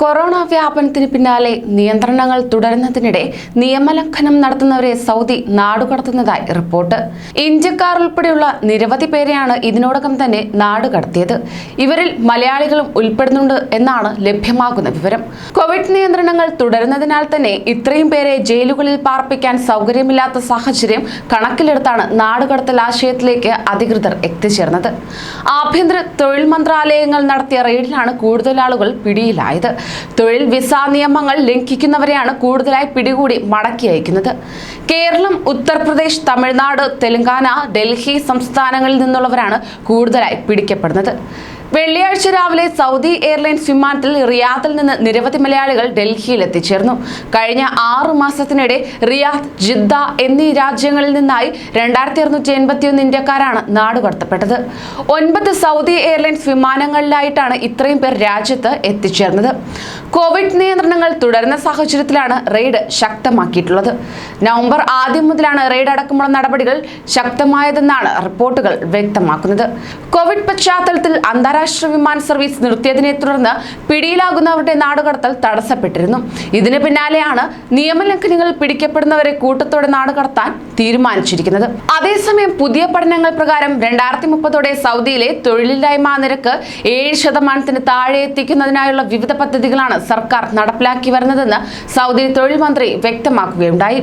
Corona വ്യാപനത്തിന് പിന്നാലെ നിയന്ത്രണങ്ങൾ തുടരുന്നതിനിടെ നിയമലംഘനം നടത്തുന്നവരെ സൗദി നാടുകടത്തുന്നതായി റിപ്പോർട്ട്. ഇന്ത്യക്കാർ ഉൾപ്പെടെയുള്ള നിരവധി പേരെയാണ് ഇതിനോടകം തന്നെ നാടുകടത്തിയത് ഇവരിൽ മലയാളികളും ഉൾപ്പെടുന്നുണ്ട് എന്നാണ് ലഭ്യമാകുന്ന വിവരം. കോവിഡ് നിയന്ത്രണങ്ങൾ തുടരുന്നതിനാൽ തന്നെ ഇത്രയും പേരെ ജയിലുകളിൽ പാർപ്പിക്കാൻ സൗകര്യമില്ലാത്ത സാഹചര്യം കണക്കിലെടുത്താണ് നാടുകടത്തൽ ആശയത്തിലേക്ക് അധികൃതർ എത്തിച്ചേർന്നത്. ആഭ്യന്തര തൊഴിൽ മന്ത്രാലയങ്ങൾ നടത്തിയ റെയ്ഡിലാണ് കൂടുതൽ ആളുകൾ പിടിയിലായത്. തൊഴിൽ വിസ നിയമങ്ങൾ ലംഘിക്കുന്നവരെയാണ് കൂടുതലായി പിടികൂടി മടക്കി അയക്കുന്നത്. കേരളം ഉത്തർപ്രദേശ് തമിഴ്നാട് തെലങ്കാന ഡൽഹി സംസ്ഥാനങ്ങളിൽ നിന്നുള്ളവരാണ് കൂടുതലായി പിടിക്കപ്പെടുന്നത്. വെള്ളിയാഴ്ച രാവിലെ സൗദി എയർലൈൻസ് വിമാനത്തിൽ റിയാദിൽ നിന്ന് നിരവധി മലയാളികൾ ഡൽഹിയിൽ എത്തിച്ചേർന്നു. കഴിഞ്ഞ ആറു മാസത്തിനിടെ റിയാദ് ജിദ്ദ എന്നീ രാജ്യങ്ങളിൽ നിന്നായി രണ്ടായിരത്തി അറുന്നൂറ്റി എൺപത്തിയൊന്ന് ഇന്ത്യക്കാരാണ് നാടുകടത്തപ്പെട്ടത് ഒൻപത് സൗദി എയർലൈൻസ് വിമാനങ്ങളിലായിട്ടാണ് ഇത്രയും പേർ രാജ്യത്ത് എത്തിച്ചേർന്നത്. കോവിഡ് നിയന്ത്രണങ്ങൾ തുടരുന്ന സാഹചര്യത്തിലാണ് റെയ്ഡ് ശക്തമാക്കിയിട്ടുള്ളത്. നവംബർ ആദ്യം മുതലാണ് റെയ്ഡ് അടക്കമുള്ള നടപടികൾ ശക്തമായതെന്നാണ് റിപ്പോർട്ടുകൾ വ്യക്തമാക്കുന്നത്. കോവിഡ് പശ്ചാത്തലത്തിൽ അന്താരാഷ്ട്ര വിമാന സർവീസ് നിർത്തിയതിനെ തുടർന്ന് പിടിയിലാകുന്നവരുടെ നാടുകടത്തൽ തടസ്സപ്പെട്ടിരുന്നു. ഇതിന് പിന്നാലെയാണ് നിയമലംഘനങ്ങൾ പിടിക്കപ്പെടുന്നവരെ കൂട്ടത്തോടെ നാടുകടത്താൻ തീരുമാനിച്ചിരിക്കുന്നത്. അതേസമയം പുതിയ പഠനങ്ങൾ പ്രകാരം രണ്ടായിരത്തി മുപ്പതോടെ സൗദിയിലെ തൊഴിലില്ലായ്മ നിരക്ക് ഏഴ് ശതമാനത്തിന് താഴെ എത്തിക്കുന്നതിനായുള്ള വിവിധ പദ്ധതികളാണ് സർക്കാർ നടപ്പിലാക്കി വരുന്നതെന്ന് സൗദി തൊഴിൽ മന്ത്രി വ്യക്തമാക്കുകയുണ്ടായി.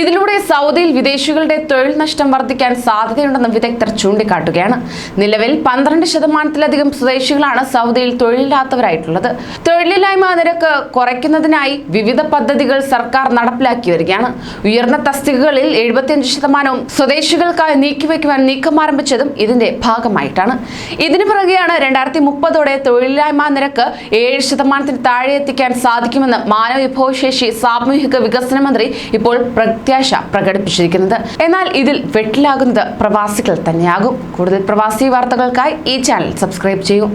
ഇതിലൂടെ സൗദിയിൽ വിദേശികളുടെ തൊഴിൽ നഷ്ടം വർദ്ധിക്കാൻ സാധ്യതയുണ്ടെന്ന് വിദഗ്ധർ ചൂണ്ടിക്കാട്ടുകയാണ്. നിലവിൽ പന്ത്രണ്ട് ശതമാനത്തിലധികം സ്വദേശികളാണ് സൗദിയിൽ തൊഴിലില്ലാത്തവരായിട്ടുള്ളത്. തൊഴിലില്ലായ്മ നിരക്ക് കുറയ്ക്കുന്നതിനായി വിവിധ പദ്ധതികൾ സർക്കാർ നടപ്പിലാക്കി വരികയാണ്. ഉയർന്ന തസ്തികകളിൽ എഴുപത്തിയഞ്ച് ശതമാനവും സ്വദേശികൾക്കായി നീക്കിവെക്കുവാൻ നീക്കം ആരംഭിച്ചതും ഇതിന്റെ ഭാഗമായിട്ടാണ്. ഇതിനു പുറകെയാണ് രണ്ടായിരത്തി മുപ്പതോടെ തൊഴിലില്ലായ്മ നിരക്ക് ഏഴ് ശതമാനത്തിന് താഴെ എത്തിക്കാൻ സാധിക്കുമെന്ന് മാനവ വിഭവശേഷി സാമൂഹിക വികസന മന്ത്രി ഇപ്പോൾ പ്രത്യാശ പ്രകടിപ്പിച്ചിരിക്കുന്നത്. എന്നാൽ ഇതിൽ വെട്ടിലാകുന്നത് പ്രവാസികൾ തന്നെയാകും. കൂടുതൽ പ്രവാസി വാർത്തകൾക്കായി ഈ ചാനൽ സബ്സ്ക്രൈബ് 借用。